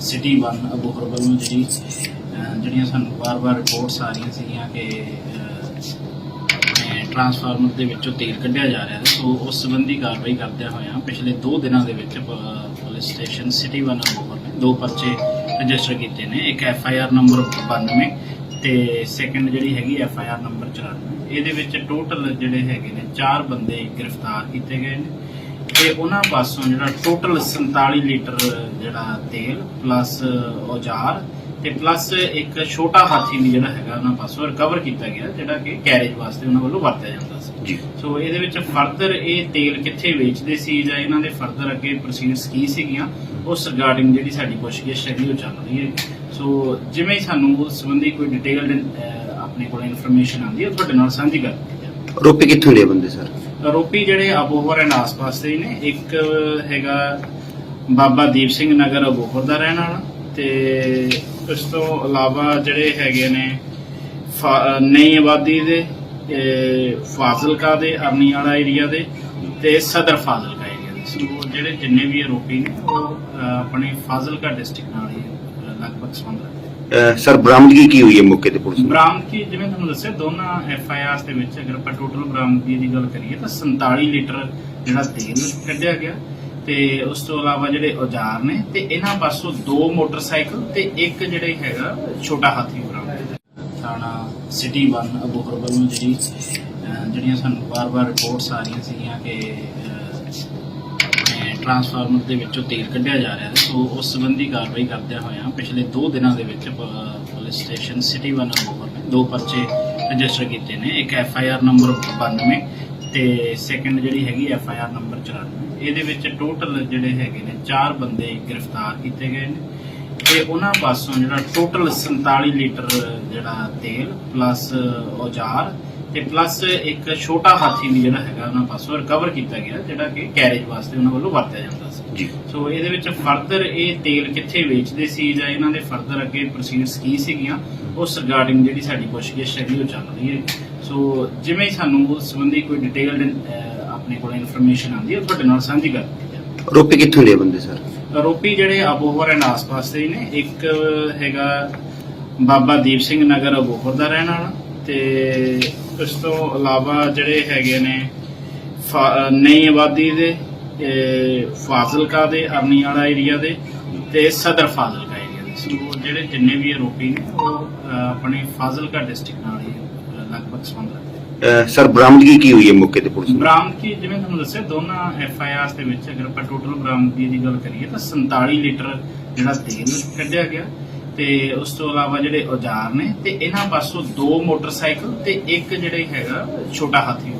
City 1 Abohar ਵੱਲੋਂ ਜਿਹੜੀ ਜਿਹੜੀਆਂ ਸਾਨੂੰ ਵਾਰ-ਵਾਰ ਰਿਪੋਰਟਸ ਆ ਰਹੀਆਂ ਸੀਗੀਆਂ ਕਿ ਆਪਣੇ ਟਰਾਂਸਫਾਰਮਰ ਦੇ ਵਿੱਚੋਂ ਤੇਲ ਕੱਢਿਆ ਜਾ ਰਿਹਾ ਸੋ ਉਸ ਸੰਬੰਧੀ ਕਾਰਵਾਈ ਕਰਦਿਆਂ ਹੋਇਆਂ ਪਿਛਲੇ 2 ਦਿਨਾਂ ਦੇ ਵਿੱਚ ਪ- ਪੁਲਿਸ ਸਟੇਸ਼ਨ ਸਿਟੀ 1 ਅਬੋਹਰ ਨੇ ਦੋ ਪਰਚੇ ਰਜਿਸਟਰ ਕੀਤੇ ਨੇ। ਇੱਕ ਐਫ ਆਈ ਆਰ ਨੰਬਰ 92 ਤੇ ਸੈਕੰਡ ਜਿਹੜੀ ਹੈਗੀ ਐਫ ਆਈ ਆਰ ਨੰਬਰ 94 ਇਹਦੇ ਵਿੱਚ ਟੋਟਲ ਜਿਹੜੇ ਹੈਗੇ ਨੇ, ਚਾਰ ਬੰਦੇ ਗ੍ਰਿਫਤਾਰ ਕੀਤੇ ਗਏ ਨੇ। ਤੇ ਉਹਨਾਂ ਪਾਸੋਂ ਜਿਹੜਾ ਟੋਟਲ 47 ਲੀਟਰ ਜਿਹੜਾ ਤੇਲ ਪਲੱਸ ਔਜ਼ਾਰ ਤੇ ਪਲੱਸ ਇੱਕ ਛੋਟਾ ਹਾਥੀ ਵੀ ਜਿਹੜਾ ਹੈਗਾ ਉਹਨਾਂ ਪਾਸੋਂ ਰਿਕਵਰ ਕੀਤਾ ਗਿਆ ਜਿਹੜਾ ਕਿ ਕੈਰੇਜ ਵਾਸਤੇ ਉਹਨਾਂ ਵੱਲੋਂ ਵਰਤਿਆ ਜਾਂਦਾ ਸੀ। ਜੀ। ਸੋ ਇਹਦੇ ਵਿੱਚ ਫਰਦਰ ਇਹ ਤੇਲ ਕਿੱਥੇ ਵੇਚਦੇ ਸੀ ਜਾਂ ਇਹਨਾਂ ਦੇ ਫਰਦਰ ਅੱਗੇ ਪ੍ਰੋਸੀਡਸ ਕੀ ਸੀਗੀਆਂ ਉਸ ਰਿਗਾਰਡਿੰਗ ਜਿਹੜੀ ਸਾਡੀ ਪੁੱਛਗਿੱਛ ਹੈਗੀ ਉਹ ਚੱਲ ਰਹੀ ਹੈ। ਸੋ ਜਿਵੇਂ ਹੀ ਸਾਨੂੰ ਉਸ ਸੰਬੰਧੀ ਕੋਈ ਡਿਟੇਲਡ ਆਪਣੇ ਕੋਲ ਇਨਫੋਰਮੇਸ਼ਨ ਆਉਂਦੀ ਹੈ ਤੁਹਾਡੇ ਨਾਲ ਸਾਂਝੀ ਕਰਦੇ ਹਾਂ ਆਰੋਪੀ ਕਿੱਥੋਂ ਦੇ ਬੰਦੇ ਸਰ? ਆਰੋਪੀ ਜਿਹੜੇ ਅਬੋਹਰ ਐਂਡ ਆਸ-ਪਾਸ ਦੇ ਹੀ ਨੇ। ਇੱਕ ਹੈਗਾ ਬਾਬਾ ਦੀਪ ਸਿੰਘ ਨਗਰ ਅਬੋਹਰ ਦਾ ਰਹਿਣ ਵਾਲਾ ਤੇ ਇਸ ਤੋਂ ਇਲਾਵਾ ਜਿਹੜੇ ਹੈਗੇ ਨੇ ਫਾ- ਨਈ ਆਬਾਦੀ ਦੇ ਫਾਜ਼ਿਲਕਾ ਦੇ ਅਰਨੀ ਵਾਲਾ ਏਰੀਆ ਦੇ ਤੇ ਸਦਰ ਫਾਜ਼ਿਲਕਾ ਏਰੀਆ ਦੇ। ਸੋ ਜਿਹੜੇ ਜਿੰਨੇ ਵੀ ਆਰੋਪੀ ਨੇ, ਉਹ ਆਪਣੇ ਫਾਜ਼ਿਲਕਾ ਡਿਸਟ੍ਰਿਕਟ ਨਾਲ ਹੀ ਲਗਭਗ ਸੰਬੰਧ ਰੱਖਦੇ ਸਰ, ਬਰਾਮਦਗੀ ਕੀ ਹੋਈ ਹੈ ਮੌਕੇ ਤੇ ਪੁਲਿਸ ਨੂੰ ਬਰਾਮਦਗੀ, ਜਿਵੇਂ ਤੁਹਾਨੂੰ ਦੱਸਿਆ, ਦੋਨਾਂ ਐਫ ਆਈ ਆਰਸ ਦੇ ਵਿੱਚ ਅਗਰ ਆਪਾਂ ਟੋਟਲ ਬਰਾਮਦਗੀ ਦੀ ਗੱਲ ਕਰੀਏ ਤਾਂ 47 ਲੀਟਰ ਜਿਹੜਾ ਤੇਲ ਕੱਢਿਆ ਗਿਆ ਤੇ ਉਸ ਤੋਂ ਇਲਾਵਾ ਜਿਹੜੇ ਔਜ਼ਾਰ ਨੇ ਤੇ ਇਹਨਾਂ ਪਾਸੋਂ ਦੋ ਮੋਟਰਸਾਈਕਲ ਤੇ ਇੱਕ ਜਿਹੜੇ ਹੈਗਾ, ਛੋਟਾ ਹਾਥੀ ਬਰਾਮਦ ਹੋਇਆ। ਥਾਣਾ ਸਿਟੀ 1 ਅਬੋਹਰ ਵੱਲੋਂ ਜਿਹੜੀ ਜਿਹੜੀਆਂ ਸਾਨੂੰ ਵਾਰ-ਵਾਰ ਰਿਪੋਰਟਸ ਆ ਰਹੀਆਂ ਸੀਗੀਆਂ ਕਿ ਟਰਾਂਸਫਾਰਮਰ ਦੇ ਵਿੱਚੋਂ ਤੇਲ ਕੱਢਿਆ ਜਾ ਰਿਹਾ ਹੈ। ਸੋ ਉਸ ਸੰਬੰਧੀ ਕਾਰਵਾਈ ਕਰਦਿਆਂ ਹੋਇਆਂ ਪਿਛਲੇ 2 ਦਿਨਾਂ ਦੇ ਵਿੱਚ ਪੁਲਿਸ ਸਟੇਸ਼ਨ ਸਿਟੀ 1 ਅਬੋਹਰ ਦੋ ਪਰਚੇ ਰਜਿਸਟਰ ਕੀਤੇ ਨੇ। ਇੱਕ ਐਫ ਆਈ ਆਰ ਨੰਬਰ 92 ਤੇ ਸੈਕੰਡ ਜਿਹੜੀ ਹੈਗੀ ਐਫ ਆਈ ਆਰ ਨੰਬਰ 94 ਇਹਦੇ ਵਿੱਚ ਟੋਟਲ ਜਿਹੜੇ ਹੈਗੇ ਨੇ, ਚਾਰ ਬੰਦੇ ਗ੍ਰਿਫਤਾਰ ਕੀਤੇ ਗਏ ਨੇ ਤੇ ਉਹਨਾਂ ਪਾਸੋਂ ਜਿਹੜਾ ਟੋਟਲ 47 ਲੀਟਰ ਜਿਹੜਾ ਤੇਲ ਪਲੱਸ ਔਜ਼ਾਰ ਤੇ ਪਲੱਸ ਇੱਕ ਛੋਟਾ ਹਾਥੀ ਵੀ ਜਿਹੜਾ ਹੈਗਾ ਉਹਨਾਂ ਪਾਸੋਂ ਰਿਕਵਰ ਕੀਤਾ ਗਿਆ ਜਿਹੜਾ ਕਿ ਕੈਰੇਜ ਵਾਸਤੇ ਉਹਨਾਂ ਵੱਲੋਂ ਵਰਤਿਆ ਜਾਂਦਾ ਸੀ। ਜੀ। ਸੋ ਇਹਦੇ ਵਿੱਚ ਫਰਦਰ ਇਹ ਤੇਲ ਕਿੱਥੇ ਵੇਚਦੇ ਸੀ ਜਾਂ ਇਹਨਾਂ ਦੇ ਫਰਦਰ ਅੱਗੇ ਪ੍ਰੋਸੀਡਸ ਕੀ ਸੀਗੀਆਂ ਉਸ ਰਿਗਾਰਡਿੰਗ ਜਿਹੜੀ ਸਾਡੀ ਪੁੱਛਗਿੱਛ ਹੈਗੀ ਉਹ ਚੱਲ ਰਹੀ ਹੈ। ਸੋ ਜਿਵੇਂ ਹੀ ਸਾਨੂੰ ਉਸ ਸੰਬੰਧੀ ਕੋਈ ਡਿਟੇਲਡ ਆਪਣੇ ਕੋਲ ਇਨਫੋਰਮੇਸ਼ਨ ਆਉਂਦੀ ਹੈ ਤੁਹਾਡੇ ਨਾਲ ਸਾਂਝੀ ਕਰਦੇ ਹਾਂ। ਆਰੋਪੀ ਕਿੱਥੋਂ ਦੇ ਬੰਦੇ ਸਰ? ਆਰੋਪੀ ਜਿਹੜੇ ਅਬੋਹਰ ਐਂਡ ਆਸ-ਪਾਸ ਦੇ ਨੇ। ਇੱਕ ਹੈਗਾ ਬਾਬਾ ਦੀਪ ਸਿੰਘ ਨਗਰ ਅਬੋਹਰ ਦਾ ਰਹਿਣ ਵਾਲਾ। ਤੇ ਉਸ ਤੋਂ ਇਲਾਵਾ ਜਿਹੜੇ ਹੈਗੇ ਨੇ ਨਈ ਆਬਾਦੀ ਦੇ ਫਾਜ਼ਿਲਕਾ ਦੇ ਅਰਨੀ ਵਾਲਾ ਏਰੀਆ ਦੇ ਤੇ ਸਦਰ ਫਾਜ਼ਿਲਕਾ ਏਰੀਆ ਦੇ। ਸੋ ਜਿਹੜੇ ਜਿੰਨੇ ਵੀ ਆਰੋਪੀ ਨੇ ਉਹ ਆਪਣੇ ਫਾਜ਼ਿਲਕਾ ਡਿਸਟ੍ਰਿਕਟ ਨਾਲ ਹੀ ਲਗਭਗ ਸੰਬੰਧ ਰੱਖਦੇ ਸਰ ਬਰਾਮਦਗੀ ਕੀ ਹੋਈ ਹੈ ਮੌਕੇ ਤੇ ਪੁਲਿਸ ਬਰਾਮਦਗੀ ਜਿਵੇਂ ਤੁਹਾਨੂੰ ਦੱਸਿਆ ਦੋਨਾਂ ਐਫ ਆਈ ਆਰਸ ਦੇ ਵਿੱਚ ਅਗਰ ਆਪਾਂ ਟੋਟਲ ਬਰਾਮਦਗੀ ਦੀ ਗੱਲ ਕਰੀਏ ਤਾਂ 47 ਲੀਟਰ ਜਿਹੜਾ ਤੇਲ ਕੱਢਿਆ ਗਿਆ। ਤੇ ਉਸ ਤੋਂ ਇਲਾਵਾ ਜਿਹੜੇ ਔਜ਼ਾਰ ਨੇ, ਤੇ ਇਹਨਾਂ ਪਾਸੋਂ ਦੋ ਮੋਟਰਸਾਈਕਲ ਤੇ ਇੱਕ ਜਿਹੜੇ ਹੈਗਾ ਛੋਟਾ ਹਾਥੀ